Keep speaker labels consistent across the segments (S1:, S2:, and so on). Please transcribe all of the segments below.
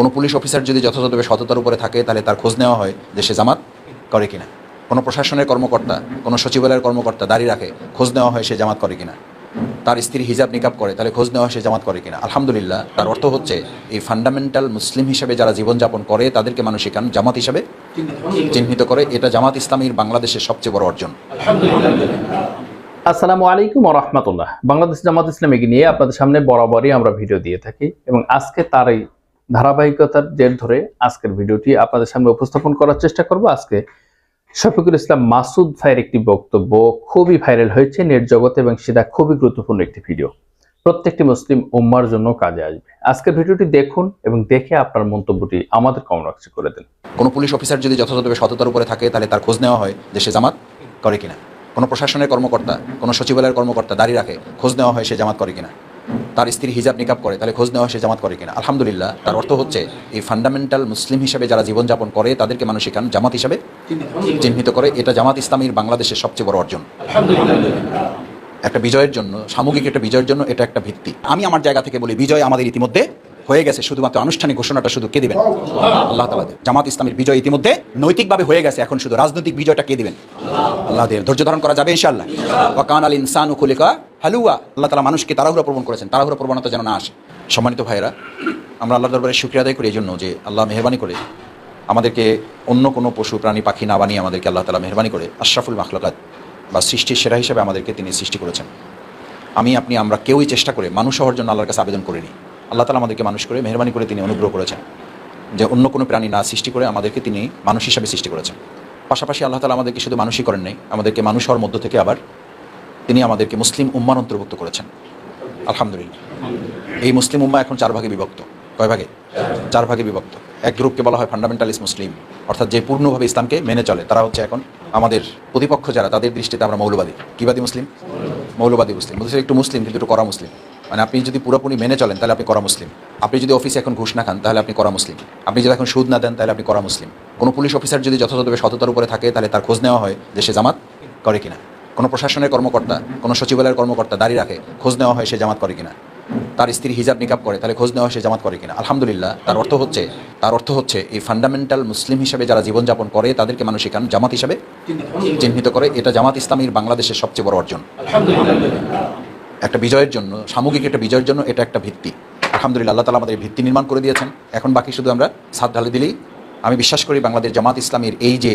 S1: কোনো police officer যদি যথাযথভাবে সততার উপরে থাকে, তাহলে তার খোঁজ নেওয়া হয় যে সে জামাত করে কিনা। কোনো প্রশাসনের কর্মকর্তা, কোনো সচিবালয়ের কর্মকর্তা দাঁড়িয়ে রাখে, খোঁজ নেওয়া হয় সে জামাত করে কিনা। তার স্ত্রী হিজাব নিকাব করে, তাহলে খোঁজ নেওয়া হয় সে জামাত করে কিনা। আলহামদুলিল্লাহ, তার অর্থ হচ্ছে এই ফান্ডামেন্টাল মুসলিম হিসেবে যারা জীবনযাপন করে, তাদেরকে মানুষ এখান জামাত হিসেবে চিহ্নিত করে। এটা জামাত ইসলামীর বাংলাদেশের সবচেয়ে বড় অর্জন।
S2: আসসালামু আলাইকুম রহমতুল্লাহ। বাংলাদেশ জামাত ইসলামীকে নিয়ে আপনাদের সামনে বরাবরই আমরা ভিডিও দিয়ে থাকি এবং আজকে তার এই ধারাবাহিকতার জের ধরে আজকের ভিডিওটি আপনাদের সামনে উপস্থাপন করার চেষ্টা করব। আজকে শফিকুল ইসলাম মাসুদ ভাইয়ের একটি বক্তব্য খুবই ভাইরাল হয়েছে নেট জগতে এবং সেটা খুবই গুরুত্বপূর্ণ একটি ভিডিও। প্রত্যেকটি মুসলিম উম্মার জন্য কাজে আসবে। আজকের ভিডিওটি দেখুন এবং দেখে আপনার মন্তব্যটি আমাদের কমেন্ট করে দিন।
S1: কোনো পুলিশ অফিসার যদি যথাযথভাবে সততার উপরে থাকে, তাহলে তার খোঁজ নেওয়া হয় যে সে জামাত করে কিনা। কোনো প্রশাসনের কর্মকর্তা, কোনো সচিবালয়ের কর্মকর্তা দাঁড়িয়ে রাখে, খোঁজ নেওয়া হয় সে জামাত করে কিনা। তার স্ত্রী হিজাব নিকাব করে তাহলে খোঁজ নেওয়া সে জামাত করে কিনা? আলহামদুলিল্লাহ তার অর্থ হচ্ছে এই ফান্ডামেন্টাল মুসলিম হিসেবে যারা জীবনযাপন করে তাদেরকে মানুষ এখানে জামাত হিসাবে চিহ্নিত করে। এটা জামাত ইসলামীর বাংলাদেশের সবচেয়ে বড় অর্জন। একটা বিজয়ের জন্য সামগ্রিক একটা বিজয়ের জন্য এটা একটা ভিত্তি। আমি আমার জায়গা থেকে বলি বিজয় আমাদের ইতিমধ্যে হয়ে গেছে, শুধুমাত্র আনুষ্ঠানিক ঘোষণাটা শুধু কে দিবেন? আল্লাহ তালা দেব। জামাত ইসলামের বিজয় ইতিমধ্যে নৈতিকভাবে হয়ে গেছে, এখন শুধু রাজনৈতিক বিজয়টা কে দিবেন? আল্লাহ দেব ধৈর্য ধারণ করা যাবে ইনশাআল্লাহ। ওয়াকান আল ইনসান খুলিকা হালুয়া। আল্লাহ তালা মানুষকে তাড়াহুড়া প্রবণ করেছেন। তাড়াহুড়া প্রবণতা যেন না আসে। সম্মানিত ভাইয়েরা, আমরা আল্লাহ দরবারে শুক্রিয়া আদায় করি এই জন্য যে আল্লাহ মেহরবানি করে আমাদেরকে অন্য কোনো পশু, প্রাণী, পাখি না বানিয়ে আমাদেরকে আল্লাহ তালা মেহরবানি করে আশরাফুল মাখলাকাত বা সৃষ্টির সেরা হিসেবে আমাদেরকে তিনি সৃষ্টি করেছেন। আমি, আপনি, আমরা কেউই চেষ্টা করে মানুষ হওয়ার জন্য আল্লাহর কাছে আবেদন করিনি। আল্লাহ তালা আমাদেরকে মানুষ করে, মেহরবানি করে তিনি অনুগ্রহ করেছেন। যে অন্য কোনো প্রাণী না সৃষ্টি করে আমাদেরকে তিনি মানুষ হিসাবে সৃষ্টি করেছেন। পাশাপাশি আল্লাহ তালা আমাদেরকে শুধু মানুষই করেন নাই, আমাদেরকে মানুষ হওয়ার মধ্য থেকে আবার তিনি আমাদেরকে মুসলিম উম্মার অন্তর্ভুক্ত করেছেন। আলহামদুলিল্লাহ। এই মুসলিম উম্মা এখন চার ভাগে বিভক্ত। কয় ভাগে? চার ভাগে বিভক্ত। এক গ্রুপকে বলা হয় ফান্ডামেন্টালিস্ট মুসলিম। অর্থাৎ যে পূর্ণভাবে ইসলামকে মেনে চলে, তারা হচ্ছে এখন আমাদের প্রতিপক্ষ যারা, তাদের দৃষ্টিতে আমরা মৌলবাদী। কিবাদী মুসলিম? মৌলবাদী মুসলিম। একটু মুসলিম, কিন্তু একটু করা মুসলিম। মানে আপনি যদি পুরোপুরি মেনে চলেন, তাহলে আপনি করা মুসলিম। আপনি যদি অফিসে এখন ঘুষ না খান, তাহলে আপনি করা মুসলিম। আপনি যদি এখন সুদ না দেন, তাহলে আপনি করা মুসলিম। কোনো পুলিশ অফিসার যদি যথাযথভাবে সততার উপরে থাকে, তাহলে তার খোঁজ নেওয়া হয় যে সে জামাত করে কিনা। কোনো প্রশাসনের কর্মকর্তা, কোনো সচিবালয়ের কর্মকর্তা দাঁড়িয়ে রাখে, খোঁজ নেওয়া হয় সে জামাত করে কিনা। তার স্ত্রী হিজাব নিকাব করে, তাহলে খোঁজ নেওয়া সে জামাত করে কিনা। আলহামদুলিল্লাহ, তার অর্থ হচ্ছে, তার অর্থ হচ্ছে, এই ফান্ডামেন্টাল মুসলিম হিসেবে যারা জীবনযাপন করে, তাদেরকে মানুষ এখান জামাত হিসেবে চিহ্নিত করে। এটা জামাত ইসলামীর বাংলাদেশের সবচেয়ে বড় অর্জন। একটা বিজয়ের জন্য সামগ্রিক একটা বিজয়ের জন্য এটা একটা ভিত্তি। আলহামদুলিল্লাহ আল্লাহ তালা আমাদের ভিত্তি নির্মাণ করে দিয়েছেন। এখন বাকি শুধু আমরা সাত ঢালে দিলেই। আমি বিশ্বাস করি বাংলাদেশ জামাত ইসলামের এই যে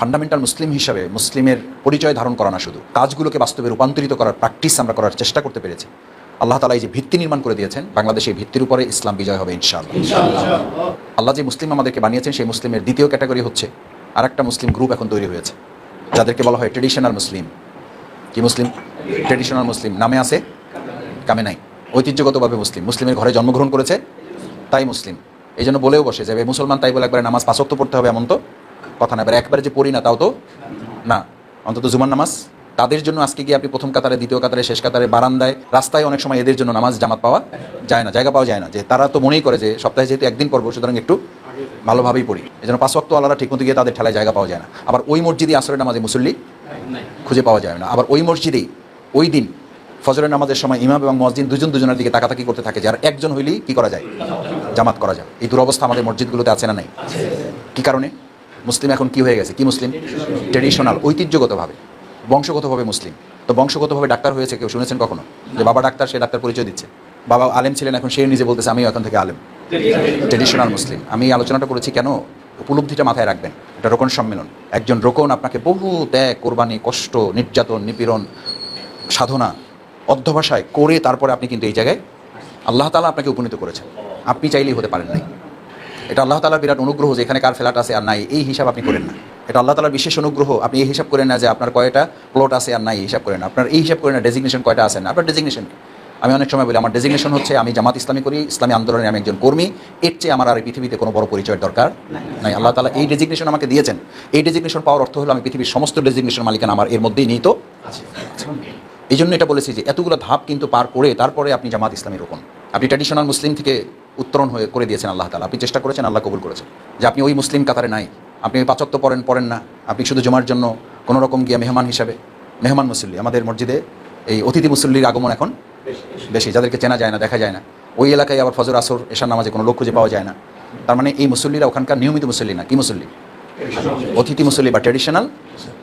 S1: ফান্ডামেন্টাল মুসলিম হিসাবে মুসলিমের পরিচয় ধারণ করা না শুধু কাজগুলোকে বাস্তবে রূপান্তরিত করার প্র্যাকটিস আমরা করার চেষ্টা করতে পেরেছি। আল্লাহ তালা এই যে ভিত্তি নির্মাণ করে দিয়েছেন বাংলাদেশে এই ভিত্তির উপরে ইসলাম বিজয় হবে ইনশাআল্লাহ। আল্লাহ যে মুসলিম আমাদেরকে বানিয়েছেন সেই মুসলিমের দ্বিতীয় ক্যাটাগরি হচ্ছে আর একটা মুসলিম গ্রুপ এখন তৈরি হয়েছে। যাদেরকে বলা হয় ট্রেডিশনাল মুসলিম। কি মুসলিম? ট্রেডিশনাল মুসলিম নামে আছে, কামে নাই। ঐতিহ্যগতভাবে মুসলিম। মুসলিমের ঘরে জন্মগ্রহণ করেছে, তাই মুসলিম। এই জন্য বলেও বসে যাবে মুসলমান, তাই বলে একবারে নামাজ পাঁচক্ত পড়তে হবে, এমন তো? কথা না, এবার একবারে যে পড়ি না, তাও তো না। অন্তত জুমার নামাজ, তাদের জন্য আজকে গিয়ে আপনি প্রথম কাতারে, দ্বিতীয় কাতারে, শেষ কাতারে, বারান্দায়, রাস্তায় অনেক সময় এদের জন্য নামাজ, জামাত পাওয়া যায় না, জায়গা পাওয়া যায় না। যে তারা তো মনেই করে যে, সপ্তাহে যেহেতু একদিন পড়ব, সুতরাং একটু ভালোভাবেই পড়ি। এই জন্য পাঁচ আলাদা ঠিকমতো গিয়ে তাদের ঠেলায় জায়গা পাওয়া যায় না। আবার ওই মসজিদে আসরের নামাজে মুসল্লি খুঁজে পাওয়া যায় না। আবার ওই মসজিদেই ওই দিন ফজরের নামাজের সময় ইমাম এবং মসজিদ দুজন দুজনের দিকে তাকাতাকি করতে থাকে যার একজন হইলেই কি করা যায়? জামাত করা যায়। এই দুরবস্থা আমাদের মসজিদগুলোতে আছে না নাই? কি কারণে? মুসলিম এখন কি হয়ে গেছে? কি মুসলিম? ট্রেডিশনাল, ঐতিহ্যগতভাবে, বংশগতভাবে মুসলিম। তো বংশগতভাবে ডাক্তার হয়েছে কেউ? শুনেছেন কখনো? যে বাবা ডাক্তার, সে ডাক্তার পরিচয় দিচ্ছে। বাবা আলেম ছিলেন, এখন সে নিজে বলতেছে আমি এখন থেকে আলেম। Traditional Muslim. আমি আলোচনাটা করেছি কেন? উপলব্ধিটা মাথায় রাখবেন। এটা রোকন সম্মেলন। একজন রোকন আপনাকে বহু ত্যাগ, কোরবানি, কষ্ট, নির্যাতন, নিপীড়ন সাধনা অধ্যবসায় করে তারপরে আপনি কিন্তু এই জায়গায় আল্লাহ তালা আপনাকে উপনীত করেছেন। আপনি চাইলেই হতে পারেন নাই। এটা আল্লাহ তালার বিরাট অনুগ্রহ যে এখানে কার ফ্ল্যাট আছে আর নাই, এই হিসাব আপনি করেন না। এটা আল্লাহ তালার বিশেষ অনুগ্রহ। আপনি এই হিসাব করেন না যে আপনার কয়টা প্লট আছে আর নাই হিসাব করেন আপনার এই হিসাব করেন না ডেজিগনেশন কয়টা আছে না। আপনার ডেজিগনেশন আমি অনেক সময় বলি, আমার ডেজিগনেশন হচ্ছে আমি জামাত ইসলামী করি, ইসলামী আন্দোলনে আমি একজন কর্মী। এর চেয়ে আমার আর পৃথিবীতে কোনো বড় পরিচয়ের দরকার নাই। আল্লাহ তালা এই ডেজিগনেশন আমাকে দিয়েছেন। এই ডেজিগনেশন পাওয়ার অর্থ হলো আমি পৃথিবীর সমস্ত ডেজিগনেশন মালিকানা আমার এর মধ্যেই নিহিত এই জন্য এটা বলেছি যে এতগুলো ধাপ কিন্তু পার করে তারপরে আপনি জামাত ইসলামী রোপণ আপনি ট্র্যাডিশনাল মুসলিম থেকে উত্তরণ হয়ে করে দিয়েছেন আল্লাহ তালা আপনি চেষ্টা করেছেন আল্লাহ কবুল করেছেন। যে আপনি ওই মুসলিম কাতারে নাই, আপনি ওই পাচক্ত পড়েন পড়েন না। আপনি শুধু জমার জন্য কোনো রকম গিয়ে মেহমান হিসাবে, মেহমান মুসল্লি, আমাদের মসজিদে এই অতিথি মুসল্লির আগমন এখন বেশি, যাদেরকে চেনা যায় না, দেখা যায় না। ওই এলাকায় আবার ফজর, আসর, এশার নামাজে কোনো লোক খুঁজে পাওয়া যায় না। তার মানে এই মুসল্লিরা ওখানকার নিয়মিত মুসল্লি না, কি মুসল্লি? অতিথি মুসল্লি বা ট্র্যাডিশনাল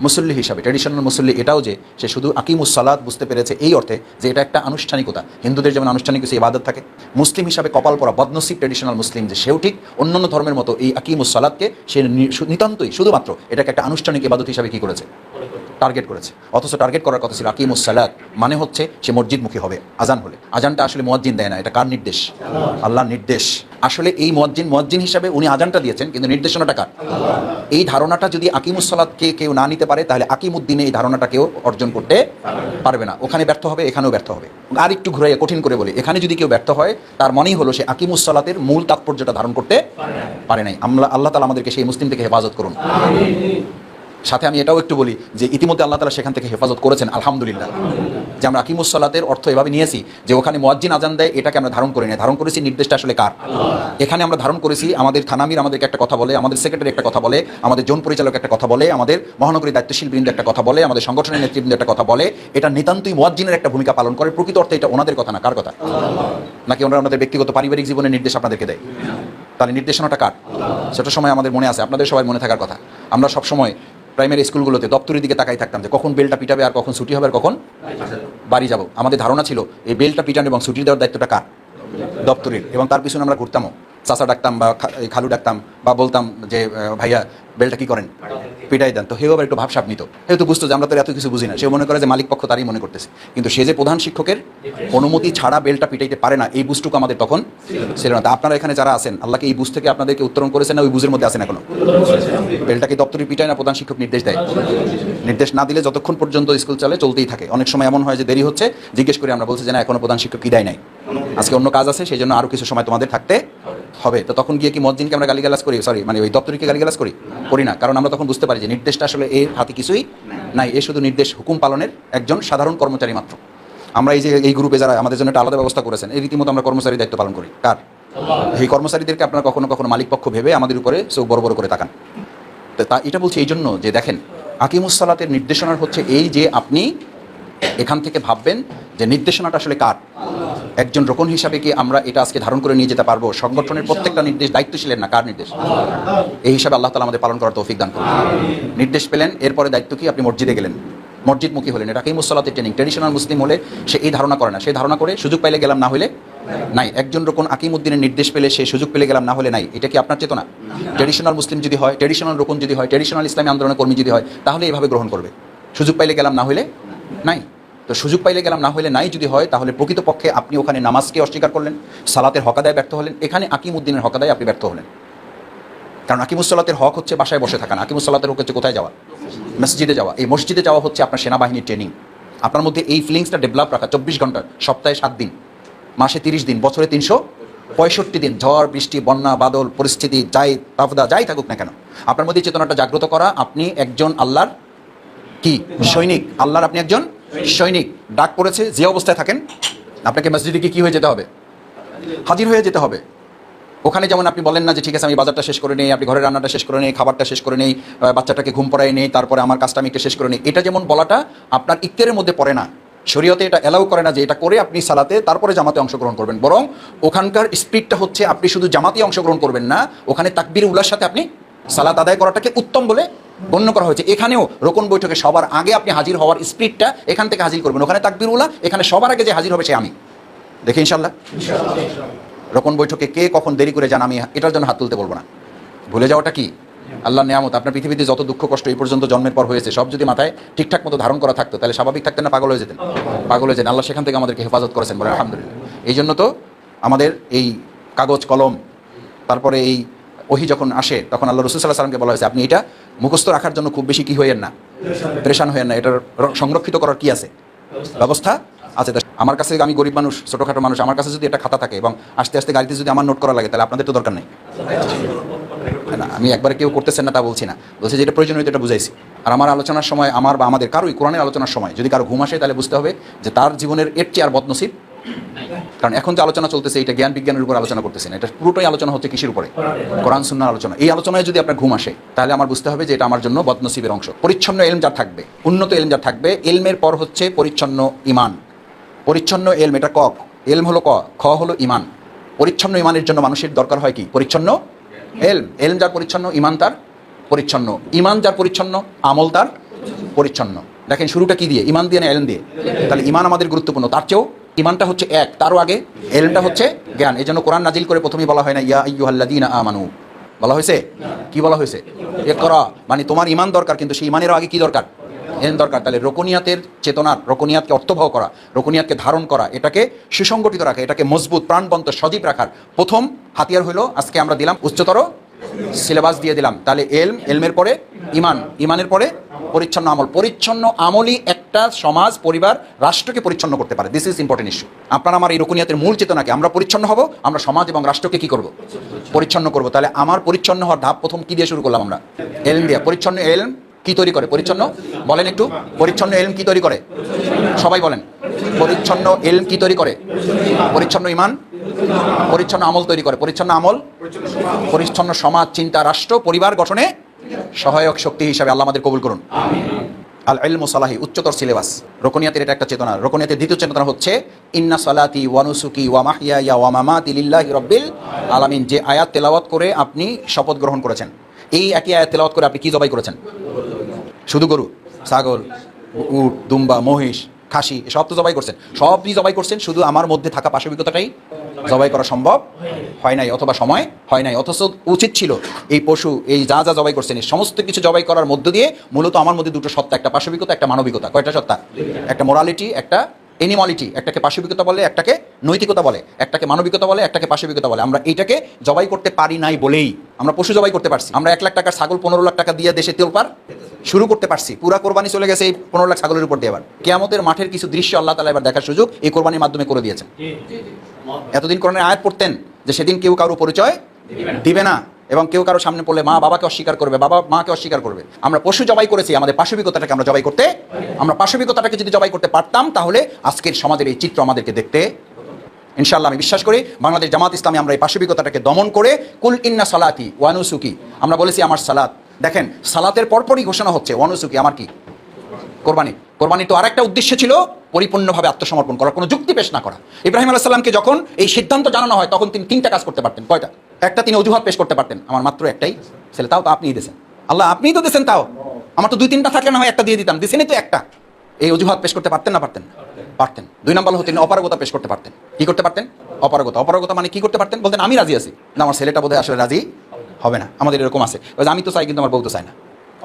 S1: মুসল্লি হিসাবে ট্রেডিশনাল মুসল্লি এটাও যে সে শুধু আকিমুস সালাদ বুঝতে পেরেছে এই অর্থে যে এটা একটা আনুষ্ঠানিকতা। হিন্দুদের যেমন আনুষ্ঠানিক কিছু ইবাদত থাকে, মুসলিম হিসাবে কপাল পরা বদনসিব ট্র্যাডিশনাল মুসলিম যে সেও ঠিক, অন্যান্য ধর্মের মতো এই আকিমুস সালাদকে সে নিতান্তই শুধুমাত্র এটাকে একটা আনুষ্ঠানিক ইবাদত হিসাবে কী করেছে? টার্গেট করেছে। অথচ টার্গেট করার কথা ছিল আকিমুস সালাদ মানে হচ্ছে সে মসজিদ মসজিদমুখী হবে, আজান হলে। আজানটা আসলে মুয়াজ্জিন দেয় না, এটা কার নির্দেশ? আল্লাহর নির্দেশ। আসলে এই মুয়াজ্জিন মুয়াজ্জিন হিসাবে উনি আজানটা দিয়েছেন, কিন্তু নির্দেশনাটা কার? এই ধারণাটা যদি আকিমুস সালাদকে কেউ না নিতে পারে, তাহলে আকিমুদ্দিনে এই ধারণাটা কেউ অর্জন করতে পারবে না। ওখানে ব্যর্থ হবে, এখানেও ব্যর্থ হবে। আর একটু ঘুরাইয়া কঠিন করে বলি, এখানে যদি কেউ ব্যর্থ হয়, তার মনেই হলো সে আকিমুস সালাতের মূল তাৎপর্যটা ধারণ করতে পারে নাই। আমরা আল্লাহ তালা আমাদেরকে সেই মুসলিম থেকে হেফাজত করুন। সাথে আমি এটাও একটু বলি যে ইতিমধ্যে আল্লাহ তালা সেখান থেকে হেফাজত করেছেন, আলহামদুলিল্লাহ। যে আমরা আকিমুস সালাতের অর্থ এভাবে নিয়েছি যে ওখানে মোয়াজ্জিন আজান দেয়, এটাকে আমরা ধারণ করি না ধারণ করেছি নির্দেশটা আসলে কার? এখানে আমরা ধারণ করেছি আমাদের থানামির আমাদেরকে একটা কথা বলে, আমাদের সেক্রেটারি একটা কথা বলে, আমাদের জোন পরিচালক একটা কথা বলে, আমাদের মহানগরী দায়িত্বশীল বৃন্দ একটা কথা বলে, আমাদের সংগঠনের নেতৃবৃন্দ একটা কথা বলে। এটা নিতান্তই মোয়াজ্জিনের একটা ভূমিকা পালন করে। প্রকৃত অর্থে এটা ওনাদের কথা না, কার কথা? নাকি ওনারা আমাদের ব্যক্তিগত পারিবারিক জীবনের নির্দেশ আপনাদেরকে দেয়? তাহলে নির্দেশনাটা কার? সেটা সময় আমাদের মনে আছে। আপনাদের সবাই মনে থাকার কথা। আমরা সব সময় প্রাইমারি স্কুলগুলোতে দপ্তরের দিকে তাকাই থাকতাম যে কখন বেলটা পিটাবে আর কখন ছুটি হবে আর কখন বাড়ি যাব। আমাদের ধারণা ছিল, এই বেলটা পিটানো এবং ছুটি দেওয়ার দায়িত্বটা কার? দপ্তরের এবং তার পিছনে আমরা ঘুরতামও। চাচা ডাকতাম বা খালু ডাকতাম বা বলতাম যে ভাইয়া, বেলটা কি করেন? পিটাই দেন। তো হেও আবার একটু ভাবসাব নিত। হেউ তো বুঝতো যে আমরা তো এত কিছু বুঝি না। সে মনে করে যে মালিক পক্ষ তারই মনে করতেছে। কিন্তু সে যে প্রধান শিক্ষকের অনুমতি ছাড়া বেলটা পিটাইতে পারে না, এই বুঝটুকু আমাদের তখন ছিল না। আপনারা এখানে যারা আছেন, আল্লাহকে এই বুঝ থেকে আপনাদেরকে উত্তরণ করেছেন না, ওই বুঝের মধ্যে আছেন এখনও? বেলটাকে দপ্তরি পিটায় না প্রধান শিক্ষক নির্দেশ দেয়? নির্দেশ না দিলে যতক্ষণ পর্যন্ত স্কুল চলে, চলতেই থাকে। অনেক সময় এমন হয় যে দেরি হচ্ছে, জিজ্ঞেস করে আমরা বলছি যে না, এখনও প্রধান শিক্ষক কি দেয় নাই? আজকে অন্য কাজ আছে, সেই জন্য আরও কিছু সময় তোমাদের থাকতে হবে। তো তখন গিয়ে কি মসজিদকে আমরা গালিগালাজ করি? সরি মানে ওই দপ্তরিকে গালিগালাজ করি? করি না। কারণ আমরা তখন বুঝতে পারি যে নির্দেশটা আসলে এর হাতে কিছুই নাই। এ শুধু নির্দেশ হুকুম পালনের একজন সাধারণ কর্মচারী মাত্র। আমরা এই যে এই গ্রুপে যারা আমাদের জন্য একটা আলাদা ব্যবস্থা করেছেন, এই রীতিমতো আমরা কর্মচারী দায়িত্ব পালন করি। কার? এই কর্মচারীদেরকে আপনারা কখনো কখনো মালিক পক্ষ ভেবে আমাদের উপরে চোখ বড় বড় করে তাকান। তো তা, এটা বলছি এই জন্য যে দেখেন আকিমুসালাতের নির্দেশনার হচ্ছে এই যে আপনি এখান থেকে ভাববেন যে নির্দেশনাটা আসলে কার? একজন রোকন হিসাবে কি আমরা এটা আজকে ধারণ করে নিয়ে যেতে পারব? সংগঠনের প্রত্যেকটা নির্দেশ দায়িত্বশীলের না? কার নির্দেশ? এই হিসাবে আল্লাহ তালা আমাদের পালন করার তৌফিক দান করুন। নির্দেশ পেলেন, এরপরে দায়িত্ব কি? আপনি মসজিদে গেলেন। মসজিদমুখী হলেন। এটা এই মুসলাতের ট্রেনিং ট্রেডিশনাল মুসলিম হলে সে এই ধারণা করে না। সে ধারণা করে সুযোগ পাইলে গেলাম, না হলে নাই। একজন রকম আকিমুদ্দিনের নির্দেশ পেলে সে সুযোগ পেলে গেলাম, না হলে নাই। এটা কি আপনার চেতনা? ট্রেডিশনাল মুসলিম যদি হয় ট্রেডিশনাল রকম যদি হয় ট্রেডিশনাল ইসলামী আন্দোলনের কর্মী যদি হয়, তাহলে এভাবে গ্রহণ করবে। সুযোগ পাইলে গেলাম, না হলে নাই। তো সুযোগ পাইলে গেলাম, না হলে নাই যদি হয়, তাহলে প্রকৃতপক্ষে আপনি ওখানে নামাজকে অস্বীকার করলেন, সালাতের হকাদায় ব্যর্থ হলেন। এখানে আকিমুদ্দিনের হকাদায় আপনি ব্যর্থ হলেন। কারণ আকিমুসলাতের হক হচ্ছে বাসায় বসে থাকা না। আকিমুসলাতের হক হচ্ছে কোথায় যাওয়া? মসজিদে যাওয়া। এই মসজিদে যাওয়া হচ্ছে আপনার সেনাবাহিনীর ট্রেনিং আপনার মধ্যে এই ফিলিংসটা ডেভেলপ রাখা। চব্বিশ ঘণ্টা, সপ্তাহে সাত দিন, মাসে তিরিশ দিন, বছরে তিনশো পঁয়ষট্টি দিন। ঝড়, বৃষ্টি, বন্যা, বাদল, পরিস্থিতি, যাই তাপদা যাই থাকুক না কেন। আপনার মধ্যে চেতনাটা জাগ্রত করা, আপনি একজন আল্লাহর কি? সৈনিক। আল্লাহর আপনি একজন সৈনিক ডাক পড়েছে, যে অবস্থায় থাকেন, আপনাকে মসজিদে কি হয়ে যেতে হবে? হাজির হয়ে যেতে হবে। ওখানে যেমন আপনি বলেন না যে, ঠিক আছে, আমি বাজারটা শেষ করে নেই, আপনি ঘরের রান্নাটা শেষ করে নেই, খাবারটা শেষ করে নেই বাচ্চাটাকে ঘুম পড়াই নেই, তারপরে আমার কাজটা আমি একটু শেষ করে নেই। এটা যেমন বলাটা আপনার ইক্তের মধ্যে পড়ে না। শরীয়তে এটা অ্যালাউ করে না যে, এটা করে আপনি সালাতে, তারপরে জামাতে অংশগ্রহণ করবেন। বরং ওখানকার স্পিডটা হচ্ছে, আপনি শুধু জামাতে অংশগ্রহণ করবেন না, ওখানে তাকবির উল্লার সাথে আপনি সালাত আদায় করাটাকে উত্তম বলে গণ্য করা হয়েছে। এখানেও রোকন বৈঠকে সবার আগে আপনি হাজির হওয়ার স্পিডটা এখান থেকে হাজির করবেন। ওখানে তাকবির উল্লাহ এখানে সবার আগে যে হাজির হবে সে আমি। দেখি ইনশাল্লাহ রোকন বৈঠকে কে কখন দেরি করে যান আমি এটার জন্য হাত তুলতে বলব না। ভুলে যাওয়াটা কি? আল্লাহ নিয়ামত, আপনার পৃথিবীতে যত দুঃখ কষ্ট এই পর্যন্ত জন্মের পর হয়েছে, সব যদি মাথায় ঠিকঠাক মতো ধারণ করা থাকতো, তাহলে স্বাভাবিক থাকতেন না, পাগল হয়ে যেতেন। পাগল হয়ে যেতেন। আল্লাহ সেখান থেকে আমাদেরকে হেফাজত করেছেন বলে, আলহামদুলিল্লাহ। এই জন্য তো আমাদের এই কাগজ, কলম, তারপরে এই ওহি যখন আসে, তখন আল্লাহ রসুল সাল্লাহ সাল্লামকে বলা হয়েছে, আপনি এটা মুখস্থ রাখার জন্য খুব বেশি কি হইয়েন না? প্রেশান হইয়েন না। এটার সংরক্ষিত করার কি আছে? ব্যবস্থা আছে। আমার কাছে আমি গরিব মানুষ ছোটোখাটো মানুষ আমার কাছে যদি একটা খাতা থাকে এবং আস্তে আস্তে গাড়িতে যদি আমার নোট করা লাগে তাহলে আপনাদের তো দরকার নেই। না আমি একবারে কেউ করতেছেন না তা বলছি না। বলছি যেটা প্রয়োজনীয় এটা বুঝাইছি। আর আমার আলোচনার সময় আমার বা আমাদের কারোই কোরআনের আলোচনার সময় যদি কারও ঘুম আসে তাহলে বুঝতে হবে যে তার জীবনের এর চেয়ে আর বদনসিব কারণ এখন যে আলোচনা চলতেছে এটা জ্ঞান বিজ্ঞানের উপর আলোচনা করতেছে না। এটা পুরোটাই আলোচনা হচ্ছে কিসের উপরে? কোরআন সুন্নার আলোচনা। এই আলোচনায় যদি আপনার ঘুম আসে, তাহলে আমার বুঝতে হবে যে এটা আমার জন্য বদনসিবের অংশ। পরিচ্ছন্ন এলম যার থাকবে, উন্নত এলম যার থাকবে, এলমের পর হচ্ছে পরিচ্ছন্ন ইমান। পরিচ্ছন্ন এলম, এটা ক। এলম হলো ক, খ হলো ইমান। পরিচ্ছন্ন ইমানের জন্য মানুষের দরকার হয় কি? পরিচ্ছন্ন এলম। এলম যার পরিচ্ছন্ন, ইমান তার পরিচ্ছন্ন। ইমান যার পরিচ্ছন্ন, আমল তার পরিচ্ছন্ন। দেখেন শুরুটা কি দিয়ে? ইমান দিয়ে না এলম দিয়ে? তাহলে ইমান আমাদের গুরুত্বপূর্ণ। তার চেয়েও ইমানটা হচ্ছে এক, তারও আগে এলমটা হচ্ছে জ্ঞান। এই জন্য কোরআন নাজিল করে প্রথমেই বলা হয় না, ইয়া ইয়ুহাল্লাদিনা আমানু। বলা হয়েছে? কি বলা হয়েছে? এ করা মানে তোমার ইমান দরকার, কিন্তু সেই ইমানেরও আগে কি দরকার? এন দরকার। তাহলে রোকনিয়াতের চেতনার, রোকনিয়াতকে অর্থবহ করা, রোকনিয়াতকে ধারণ করা, এটাকে সুসংগঠিত রাখা, এটাকে মজবুত, প্রাণবন্ত, সজীব রাখার প্রথম হাতিয়ার হলো, আজকে আমরা দিলাম উচ্চতর সিলেবাস দিয়ে দিলাম। তাহলে এলম, এলমের পরে ইমান, ইমানের পরে পরিচ্ছন্ন আমল। পরিচ্ছন্ন আমলই একটা সমাজ, পরিবার, রাষ্ট্রকে পরিচ্ছন্ন করতে পারে। দিস ইজ ইম্পর্টেন্ট ইস্যু আপনার আমার এই রুকুনিয়াতের মূল চেতনাকে, আমরা পরিচ্ছন্ন হব, আমরা সমাজ এবং রাষ্ট্রকে কি করব? পরিচ্ছন্ন করব। তাহলে আমার পরিচ্ছন্ন হওয়ার ধাপ প্রথম কি দিয়ে শুরু করলাম আমরা? এলম দিয়া। পরিচ্ছন্ন এলম কি তৈরি করে? পরিচ্ছন্ন? বলেন একটু। পরিচ্ছন্ন এলম কি তৈরি করে? সবাই বলেন। পরিচ্ছন্ন এলম কি তৈরি করে? পরিচ্ছন্ন ইমান? পরিচ্ছন্ন আমল তৈরি করে। পরিচ্ছন্ন আমল পরিচ্ছন্ন সমাজ, চিন্তা রাষ্ট্র, পরিবার গঠনে সহায়ক শক্তি হিসাবে আল্লাহ আমাদের কবুল করুন। আল ইলমু সালাহি, উচ্চতর সিলেবাস। রোকনিয়াতের এটা একটা চেতনা। রোকনিয়াতের দ্বিতীয় চেতনা হচ্ছে, ইন্না সালাতি ওয়ানুসুকি ওয়া মাহিয়া ইয়া ওয়া মামাতি লিল্লাহি রাব্বিল আলামিন। যে আয়াত তেলাওয়াত করে আপনি শপথ গ্রহণ করেছেন, এই একই আয়াত তেলাওয়াত করে আপনি কি জবাই করেছেন? শুধু গরু, ছাগল, উট, দুম্বা, মহিষ, খাসি সব তো জবাই করছেন। সবই জবাই করছেন, শুধু আমার মধ্যে থাকা পাশবিকতাটাই জবাই করা সম্ভব? হয় নাই, অথবা সময়? হয় নাই, অথচ উচিত ছিল। এই পশু, এই যা যা জবাই করছেন, এই সমস্ত কিছু জবাই করার মধ্য দিয়ে মূলত আমার মধ্যে দুটো সত্তা, একটা পাশবিকতা, একটা মানবিকতা। কয়টা সত্তা? একটা মোরালিটি একটা এনিমলিটি একটাকে পাশবিকতা বলে একটাকে নৈতিকতা বলে একটাকে মানবিকতা বলে একটাকে পাশবিকতা বলে। আমরা এইটাকে জবাই করতে পারি নাই বলেই। আমরা পশু জবাই করতে পারছি। আমরা এক লাখ টাকার ছাগল পনেরো লাখ টাকা দিয়ে দেশে তেলপার শুরু করতে পারছি। পুরা কোরবানি চলে গেছে এই পনেরো লাখ ছাগলের উপর দিয়ে এবার। কেয়ামতের মাঠের কিছু দৃশ্য আল্লাহ তালা এবার দেখার সুযোগ এই কোরবানির মাধ্যমে করে দিয়েছেন। এতদিন কোরআনের আয়াত পড়তেন যে সেদিন কেউ কারও পরিচয় দিবে না। এবং কেউ কারও সামনে পড়লে মা বাবাকে অস্বীকার করবে, বাবা মাকে অস্বীকার করবে। আমরা পশু জবাই করেছি, আমাদের পাশবিকতাটাকে আমরা জবাই করতে, আমরা পাশবিকতাটাকে যদি জবাই করতে পারতাম, তাহলে আজকের সমাজের এই চিত্র আমাদেরকে দেখতে ইনশাল্লাহ আমি বিশ্বাস করি, বাংলাদেশ জামাত ইসলামী আমরা এই পাশবিকতাটাকে দমন করে, কুল ইন্না সালাতি ওয়ানুসুকি আমরা বলেছি আমার সালাত। দেখেন, সালাতের পরপরই ঘোষণা হচ্ছে ওয়ানুসুকি আমার কি? কোরবানি। কোরবানি তো আরেকটা উদ্দেশ্য ছিল, পরিপূর্ণভাবে আত্মসমর্পণ করার, কোনো যুক্তি পেশ না করা। ইব্রাহিম আলাহ সাল্লামকে যখন এই সিদ্ধান্ত জানানো হয়, তখন তিনি তিনটা কাজ করতে পারতেন, কয়টা? একটা তিনি অজুহাত পেশ করতে পারতেন। আমার মাত্র একটাই ছেলে, তাও তো আপনিই দিয়েছেন। আল্লাহ আপনিই তো দিয়েছেন তাও। আমার তো দুই তিনটা থাকলে না হয় একটা দিয়ে দিতাম। দিছেনই তো একটা। এই অজুহাত পেশ করতে পারতেন না, পারতেন পারতেন। দুই নম্বর হলো তিনি অপারগতা পেশ করতে পারতেন। কি করতে পারতেন? অপারগতা। অপারগতা মানে কি করতে পারতেন? বলতেন, আমি রাজি আছি না আমার ছেলেটা বোধহয় আসলে রাজি হবে না। আমাদের এরকম আছে। আমি তো চাই, কিন্তু আমার বউ তো চায় না।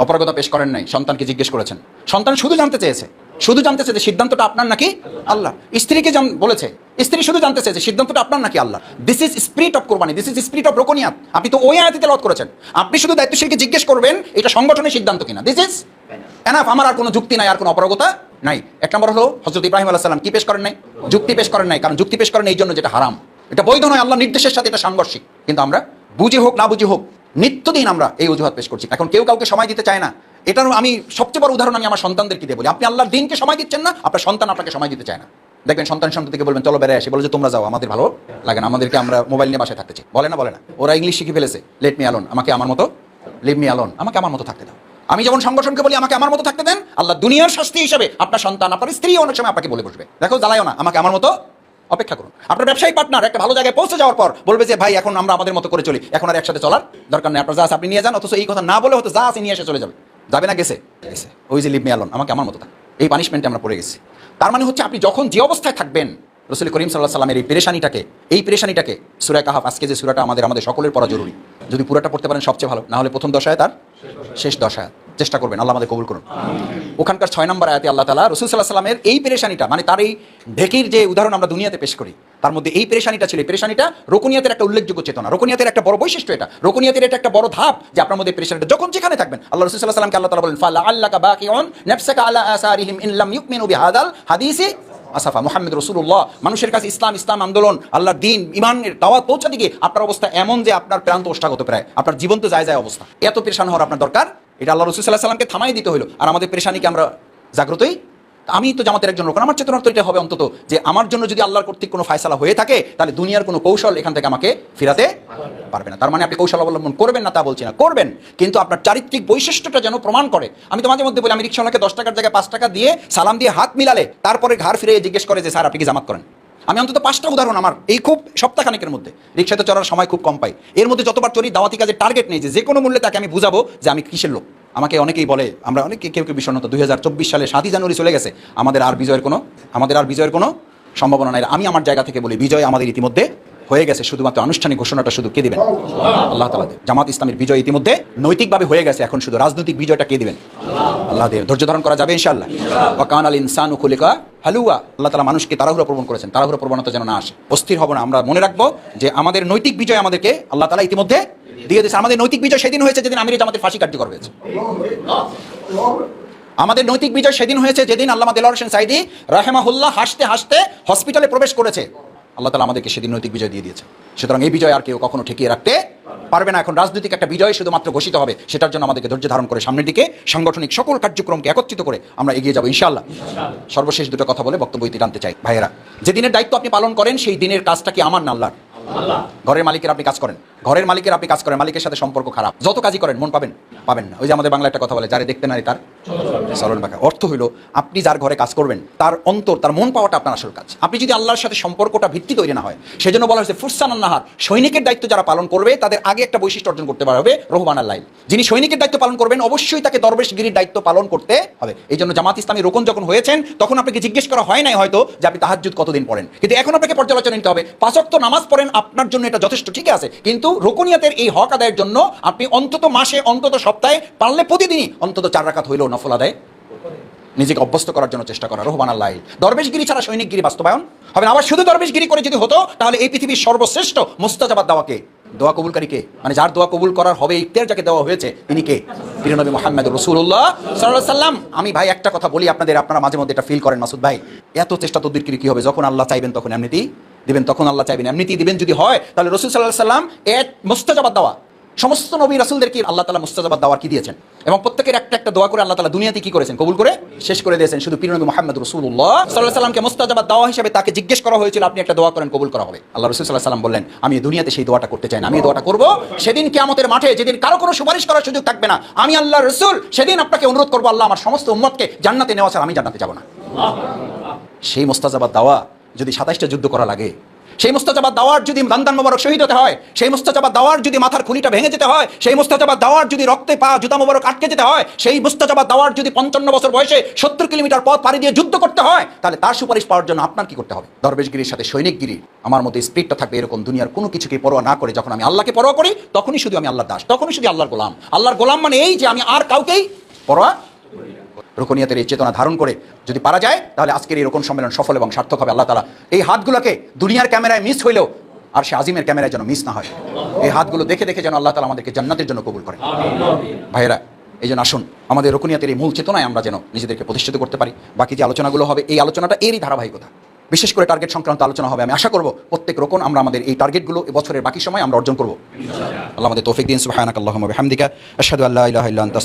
S1: অপারগতা পেশ করেন নাই। সন্তানকে জিজ্ঞেস করেছেন। সন্তান শুধু জানতে চেয়েছে। শুধু জানতে চেয়েছে সিদ্ধান্তটা আপনার নাকি আল্লাহ? স্ত্রীকে বলেছে, স্ত্রী শুধু জানতে চেয়েছে সিদ্ধান্তটা আপনার নাকি আল্লাহ? This is spirit of Qurbani this is spirit of রোকনিয়াত। আপনি তো ওই আয়াতিতে লত করেছেন। আপনি শুধু দায়িত্বশীলকে জিজ্ঞেস করবেন, এটা সংগঠনের সিদ্ধান্ত কিনা? দিস ইজ এনাফ আমার আর কোনো যুক্তি নাই, আর কোনো অপারগতা নাই। এক নম্বর হলো হজরত ইব্রাহিম আলাহ সাল্লাম কি পেশ করেন নাই? যুক্তি পেশ করেন নাই, কারণ যুক্তি পেশ করেন এই জন্য যেটা হারাম। এটা বৈধ নয় আল্লাহ নির্দেশের সাথে এটা সাংঘর্ষিক। কিন্তু আমরা বুঝে হোক, না বুঝে হোক নিত্যদিন আমরা এই অজুহাত পেশ করছি। এখন কেউ কাউকে সময় দিতে চায় না। এটারও আমি সবচেয়ে বড় উদাহরণ আমি আমার সন্তানদেরকে দিয়ে বলি। আপনি আল্লাহর দিনকে সময় দিচ্ছেন না, আপনার সন্তান আপনাকে সময় দিতে চায় না। দেখবেন সন্তান সন্তান থেকে বলবেন, চলো বেড়ে আসে। বলে যে, তোমরা যাও, আমাদের ভালো লাগে না। আমাদেরকে আমরা মোবাইল নিয়ে বাসায় থাকতে চাই। বলে না বলে না। ওরা ইংলিশ শিখে ফেলেছে লেট মি আলোন আমাকে আমার মতো লিভ মি আলোন আমাকে আমার মতো থাকতে দাও। আমি যেমন সংগঠনকে বলি, আমাকে আমার মতো থাকতে দেন। আল্লাহ দুনিয়ার শাস্তি হিসেবে আপনার সন্তান, আপনার স্ত্রী অনেক সময় আপনাকে বলে বসবে। দেখো, জ্বালায়ও না, আমাকে আমার মতো অপেক্ষা করুন। আপনার ব্যবসায়ী পার্টনার একটা ভালো জায়গায় পৌঁছে যাওয়ার পর বলবে যে, ভাই, এখন আমরা আমাদের মতো করে চলি। এখন আর একসাথে চলার দরকার নেই। আপনার যা আপনি নিয়ে যান, অথচ এই কথা না বলে হতো যা আছে নিয়ে এসে চলে যাবে। যাবে না গেছে? গেছে। ওই যে লিভ মি আমাকে আমার মতো থাক। এই পানিশমেন্টে আমরা পড়ে গেছি। তার মানে হচ্ছে আপনি যখন যে অবস্থায় থাকবেন, রসুল করিম সাল্লাহ সাল্লামের এই পেরেশানিটাকে এই পেরেশানিটাকে সুরায় কাহাফ, আজকে যে সুরাটা আমাদের আমাদের সকলের পড়া জরুরি। যদি পুরাটা পড়তে পারেন সবচেয়ে ভালো, না হলে প্রথম দশায় তার শেষ দশায়। চেষ্টা করবেন, আল্লাহ আমাদের কবুল করুন। ওখানকার ছয় নম্বর আয়াতে আল্লাহ তালা রসুল সাল্লাহ সাল্লামের এই পেরেশানিটা মানে তার এই ঢেকির যে উদাহরণ আমরা দুনিয়াতে পেশ করি, তার মধ্যে এই পেরেশানিটা ছিল। এই পেরেশানিটা রোকনিয়াতের একটা উল্লেখযোগ্য চেতনা, রোকনিয়াতের একটা বড় বৈশিষ্ট্য এটা। রোকনিয়াতের এটা একটা বড় ধাপ যে আপনার মধ্যে পেরেশানিটা, যখন যেখানে থাকবেন, আল্লাহ রসুল সাল্লাহ সাল্লামকে আল্লাহ তালা বলেন ফাল্লা আল্লাহ বাকি অন নেফসাকা আল্লাহ আসারিহিম ইনলাম ইউকমিনু বিহাদাল হাদিসি আসাফা। মোহাম্মদ রসুল্লাহ মানুষের কাছে ইসলাম ইসলাম আন্দোলন, আল্লাহর দিন ইমানের দাওয়াত পৌঁছাতে গিয়ে আপনার অবস্থা এমন যে আপনার প্রান্ত ওষ্ঠাগত প্রায়, আপনার জীবন্ত যায় যায় অবস্থা। এত পেরেশান হওয়ার আপনার দরকার এটা আল্লাহ রসুল সাল্লাহ সাল্লামকে থামাই দিতে হলো আর আমাদের পেরেশানিকে আমরা জাগ্রতই আমি তো জামাতের একজন লোক আমার চেতনার তো এটা হবে অন্তত যে আমার জন্য যদি আল্লাহর কর্তৃক কোনো ফায়সালা হয়ে থাকে, তাহলে দুনিয়ার কোনো কৌশল এখান থেকে আমাকে ফিরাতে পারবে না। তার মানে আপনি কৌশল অবলম্বন করবেন না, তা বলছি না, করবেন। কিন্তু আপনার চারিত্রিক বৈশিষ্ট্যটা যেন প্রমাণ করে। আমি তো মাঝে মধ্যে বলি, আমি রিক্সাওয়ালাকে দশ টাকার জায়গায় পাঁচ টাকা দিয়ে সালাম দিয়ে হাত মিলালে, তারপরে ঘর ফিরে জিজ্ঞেস করে যে, স্যার, আপনি কি জামাত করেন? আমি অন্তত পাঁচটা উদাহরণ আমার এই খুব সপ্তাহখানেকের মধ্যে। রিক্সাতে চড়ার সময় খুব কম পাই। এর মধ্যে যতবার চড়ি, দাওয়াতি কাজে টার্গেট নেই যে যে কোনো মূল্যে তাকে আমি বুঝাবো যে আমি কিসের লোক। আমাকে অনেকেই বলে, আমরা অনেকে কেউ কেউ বিষণ্ণত, দুই হাজার চব্বিশ সালে সাতই জানুয়ারি চলে গেছে। আমাদের আর বিজয়ের কোনো, আমাদের আর বিজয়ের কোনো সম্ভাবনা নাই। আমি আমার জায়গা থেকে বলি, বিজয় আমাদের ইতিমধ্যে হয়ে গেছে, শুধুমাত্র আনুষ্ঠানিক ঘোষণাটা শুধু কে দিবেন? আল্লাহ তালা দেন। জামাত ইসলামের বিজয় ইতিমধ্যে নৈতিকভাবে হয়ে গেছে, এখন শুধু রাজনৈতিক বিজয়টা কে দিবেন? আল্লাহ দেব ধৈর্য ধারণ করা যাবে ইনশাআল্লাহ। ওয়াকান আল ইনসানু খুলিকা হালুয়া। আল্লাহ তালা মানুষকে তাড়াহুড়ো প্রবণ করেছেন। তাড়াহুড়ো প্রবণতা যেন না আসে। অস্থির হব না। আমরা মনে রাখব যে আমাদের নৈতিক বিজয় আমাদেরকে আল্লাহ তালা ইতিমধ্যে দিয়ে দিয়েছে আমাদের নৈতিক বিজয় সেদিন হয়েছে যেদিন আমির জামাতের ফাঁসি কার্যকর হয়েছে। আমাদের নৈতিক বিজয় সেদিন হয়েছে যেদিন আল্লাহ দেলোয়ার হোসেন সাইদি রাহেমাহুল্লাহ হাসতে হাসতে হসপিটালে প্রবেশ করেছে। আল্লাহ তালা আমাদেরকে সেদিন নৈতিক বিজয় দিয়ে দিয়েছে। সুতরাং এই বিজয় আর কেউ কখনো ঠেকিয়ে রাখতে পারবে না। এখন রাজনৈতিক একটা বিজয় শুধুমাত্র ঘোষিত হবে সেটার জন্য আমাদেরকে ধৈর্য ধারণ করে সামনের দিকে সাংগঠনিক সকল কার্যক্রমকে একত্রিত করে আমরা এগিয়ে যাব ইনশাল্লাহ সর্বশেষ দুটো কথা বলে বক্তব্য ইতি টানতে চাই। ভাইয়েরা যে দিনের দায়িত্ব আপনি পালন করেন সেই দিনের কাজটা কি আমার না আল্লাহর? ঘরের মালিকের আপনি কাজ করেন। ঘরের মালিকের আপনি কাজ করেন, মালিকের সাথে সম্পর্ক খারাপ। যত কাজই করেন, মন পাবেন পাবেন না। ওই যে আমাদের বাংলা একটা কথা বলে, যারে দেখতে নারী তার সরল বাঁকা অর্থ হইল, আপনি যার ঘরে কাজ করবেন, তার অন্তর, তার মন পাওয়াটা আপনার আসল কাজ। আপনি যদি আল্লাহর সাথে সম্পর্কটা ভিত্তি তৈরি না হয়, সেজন্য বলা হয়েছে, ফুরসান আন্নাহার, সৈনিকের দায়িত্ব যারা পালন করবে, তাদের আগে একটা বৈশিষ্ট্য অর্জন করতে পারবে রহমান আল্লাহ যিনি সৈনিকের দায়িত্ব পালন করবেন, অবশ্যই তাকে দরবেশগিরির দায়িত্ব পালন করতে হবে। এই জন্য জামাত ইসলামী রোকন যখন হয়েছেন, তখন আপনাকে জিজ্ঞেস করা হয় নাই হয়তো যে আপনি তাহাজ্জুদ কতদিন পড়েন। কিন্তু এখন আপনাকে পর্যালোচনা নিতে হবে পাঁচক্ত নামাজ পড়েন, আপনার জন্য এটা যথেষ্ট ঠিক আছে। কিন্তু রোকনিয়াতের এই হক আদায়ের জন্য আপনি অন্তত মাসে, অন্তত সপ্তাহে পারলে প্রতিদিনই অন্তত চার রাকাত হইলেও নফল আদায় নিজেকে অভ্যস্ত করার জন্য চেষ্টা করা। রহমান আল্লাহ। দরবেশগিরি ছাড়া সৈনিকগিরি বাস্তবায়ন হবে আবার শুধু দরবেশগিরি করে যদি হতো, তাহলে এই পৃথিবীর সর্বশ্রেষ্ঠ মোস্তাজাবাদ দেওয়াকে দোয়া কবুলকারী কে? মানে যার দোয়া কবুল করার হবে ইখতিয়ার যাকে দেওয়া হয়েছে, তিনি কে? তিনি মোহাম্মদ রসুল্লাহ সাল্লাহ সাল্লাম আমি ভাই, একটা কথা বলি আপনাদের, আপনারা মাঝে মধ্যে এটা ফিল করেন মাসুদ ভাই। এত চেষ্টা তদ্বির কি হবে? যখন আল্লাহ চাইবেন তখন এমনিতেই দিবেন, তখন আল্লাহ চাইবেন। এমনিতেই দিবেন যদি হয়, তাহলে রসুল সাল্লাহ সাল্লাম এক মোস্তাজাবাদ দেওয়া। সমস্ত নবী রাসুলদেরকে আল্লাহ তালা মুস্তাজাবাদ দেওয়ার কি দিয়েছেন? এবং প্রত্যেকের একটা একটা দোয়া করে আল্লাহ তালা দুনিয়াতে কি করেছেন? কবুল করে শেষ করে দিয়েছেন। শুধু পীর মোহাম্মদ রসুল্লাহ সাল্লাহ সাল্লামকে মুস্তাজাবাদ দেওয়া হিসেবে তাকে জিজ্ঞেস করা হয়েছিল, আপনি একটা দোয়া করেন, কবুল করা হবে। আল্লাহ রসুল সাল্লাহ সাল্লাম বললেন, আমি দুনিয়াতে সেই দোয়াটা করতে চাই না। আমি দোয়াটা করব সেদিন কিয়ামতের মাঠে, যেদিন কারও কোনো সুপারিশ করার সুযোগ থাকবে না। আমি আল্লাহ রসুল, সেদিন আপনাকে অনুরোধ করব, আল্লাহ আমার সমস্ত উম্মতকে জান্নাতে নেওয়া আমি জান্নাতে যাব না। সেই মোস্তাজাবাদ দেওয়া যদি সাতাইশটা যুদ্ধ করা লাগে সেই মুস্তাজাবাদ দাওয়ার যদি দান্দান মোবারক শহীদ হতে হয়, সেই মুস্তাজাবাদ দাওয়ার যদি মাথার খুলিটা ভেঙে যেতে হয়, সেই মুস্তাজাবাদ দাওয়ার যদি রক্তে পা, জুতা মোবারক আটকে যেতে হয়, সেই মুস্তাজাবাদ দাওয়ার যদি পঞ্চান্ন বছর বয়সে সত্তর কিলোমিটার পথ পাড়ি দিয়ে যুদ্ধ করতে হয়, তাহলে তার সুপারিশ পাওয়ার জন্য আপনার কি করতে হবে? দরবেশগিরির সাথে সৈনিকগিরি, আমার মধ্যে স্পিডটা থাকবে এরকম দুনিয়ার কোনো কিছুকে পরোয়া না করে যখন আমি আল্লাহকে পরোয়া করি, তখনই শুধু আমি আল্লাহর দাস, তখনই শুধু আল্লাহর গোলাম। আল্লাহর গোলাম মানে এই যে আমি আর কাউকেই পরোয়া রুকনিয়াতের এই চেতনা ধারণ করে যদি পারা যায়, তাহলে আজকের এই রকম সম্মেলন সফল এবং সার্থক হবে। আল্লাহ তালা এই হাতগুলোকে দুনিয়ার ক্যামেরায় মিস হইলেও আর সে আজিমের ক্যামেরায় যেন মিস না হয়। এই হাতগুলো দেখে দেখে যেন আল্লাহ তালা আমাদেরকে জান্নাতের জন্য কবুল করে। ভাইয়েরা, এই জন্য আসুন, আমাদের রকুনিয়াতের এই মূল চেতনায় আমরা যেন নিজেদেরকে প্রতিষ্ঠিত করতে পারি। বাকি যে আলোচনাগুলো হবে, এই আলোচনাটা এরই ধারাবাহিকতা। বিশেষ করে টার্গেট সংক্রান্ত আলোচনা হবে। আমি আশা করব প্রত্যেক রকম আমরা আমাদের এই টার্গেটগুলো বছরের বাকি সময় আমরা অর্জন করব। আল্লাহ আমাদের তৌফিক দিন। সুবহানাকাল্লাহুম্মা বিহামদিকা। আশহাদু আল্লা ইলাহা ইল্লা আনতা